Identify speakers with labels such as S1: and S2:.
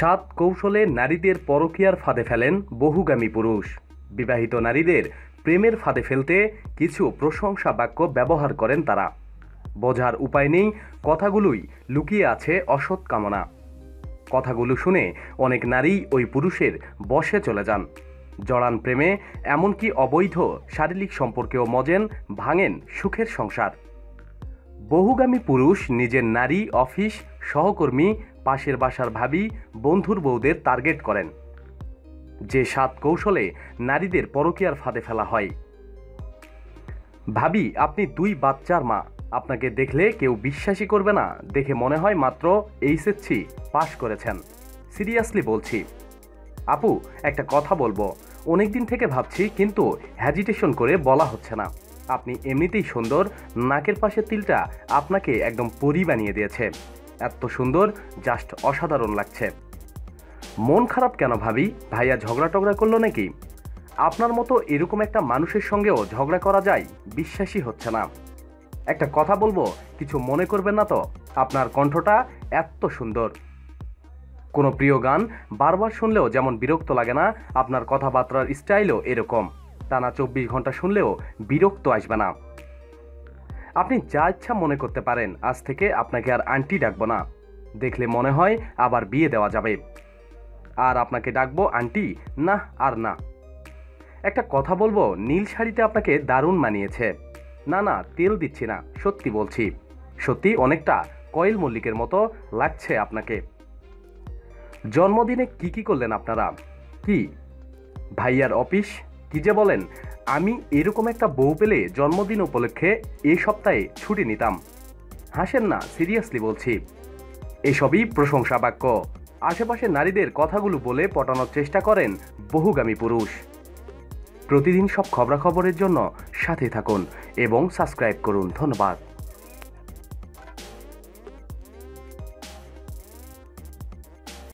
S1: সাত কৌশলে নারীদের পরকীয়ার ফাঁদে ফেলেন বহুগামী পুরুষ। বিবাহিত নারীদের প্রেমের ফাঁদে ফেলতে কিছু প্রশংসা বাক্য ব্যবহার করেন তারা। বোঝার উপায় নেই, কথাগুলোই লুকিয়ে আছে অসৎ কামনা। কথাগুলো শুনে অনেক নারী ওই পুরুষের বশে চলে যান। জড়ান প্রেমে, এমনকি অবৈধ শারীরিক সম্পর্কেও মজেন, ভাঙেন সুখের সংসার। বহুগামী পুরুষ, নিজের নারী, অফিস, সহকর্মী, পাশের বাসার ভাবি, বন্ধুর বউদের টার্গেট করেন। যে সাত কৌশলে নারীদের পরকীয়ার ফাঁদে ফেলা হয়। ভাবি, আপনি দুই বাচ্চার মা। আপনাকে দেখলে কেউ বিশ্বাসই করবে না। দেখে মনে হয় মাত্র এইচএসসি পাশ করেছেন। সিরিয়াসলি বলছি। আপু, একটা কথা বলব। অনেকদিন থেকে ভাবছি, কিন্তু হ্যাজিটেশন করে বলা হচ্ছে না। আপনি এমনিতেই সুন্দর, নাকের পাশের তিলটা আপনাকে একদম পরি বানিয়ে দিয়েছে। এত সুন্দর, জাস্ট অসাধারণ লাগছে। মন খারাপ কেন ভাবি? ভাইয়া ঝগড়া টগড়া করল নাকি? আপনার মতো এরকম একটা মানুষের সঙ্গেও ঝগড়া করা যায়, বিশ্বাসই হচ্ছে না। একটা কথা বলব, কিছু মনে করবেন না তো? আপনার কণ্ঠটা এত সুন্দর। কোনো প্রিয় গান বারবার শুনলেও যেমন বিরক্ত লাগে না, আপনার কথাবার্তার স্টাইলও এরকম। টানা চব্বিশ ঘণ্টা শুনলেও বিরক্ত আসবে না। আপনি যা ইচ্ছা মনে করতে পারেন, আজ থেকে আপনাকে আর আন্টি ডাকবো না। দেখলে মনে হয় আবার বিয়ে দেওয়া যাবে। আর আপনাকে ডাকবো, আন্টি, না, আর না। একটা কথা বলব, নীল শাড়িতে আপনাকে দারুণ মানিয়েছে। না না, তেল দিচ্ছি না, সত্যি বলছি। সত্যি অনেকটা কয়েল মল্লিকের মতো লাগছে আপনাকে। জন্মদিনে কি কি করলেন আপনারা? কি? ভাইয়ার অফিস? কি যে বলেন, আমি এরকম একটা বউ পেলে জন্মদিন উপলক্ষে এই সপ্তাহে ছুটি নিতাম। হাসেন না, সিরিয়াসলি বলছি। এসবই প্রশংসা বাক্য। আশেপাশে নারীদের কথাগুলো বলে পটানোর চেষ্টা করেন বহুগামী পুরুষ। প্রতিদিন সব খবরাখবরের জন্য সাথে থাকুন এবং সাবস্ক্রাইব করুন। ধন্যবাদ।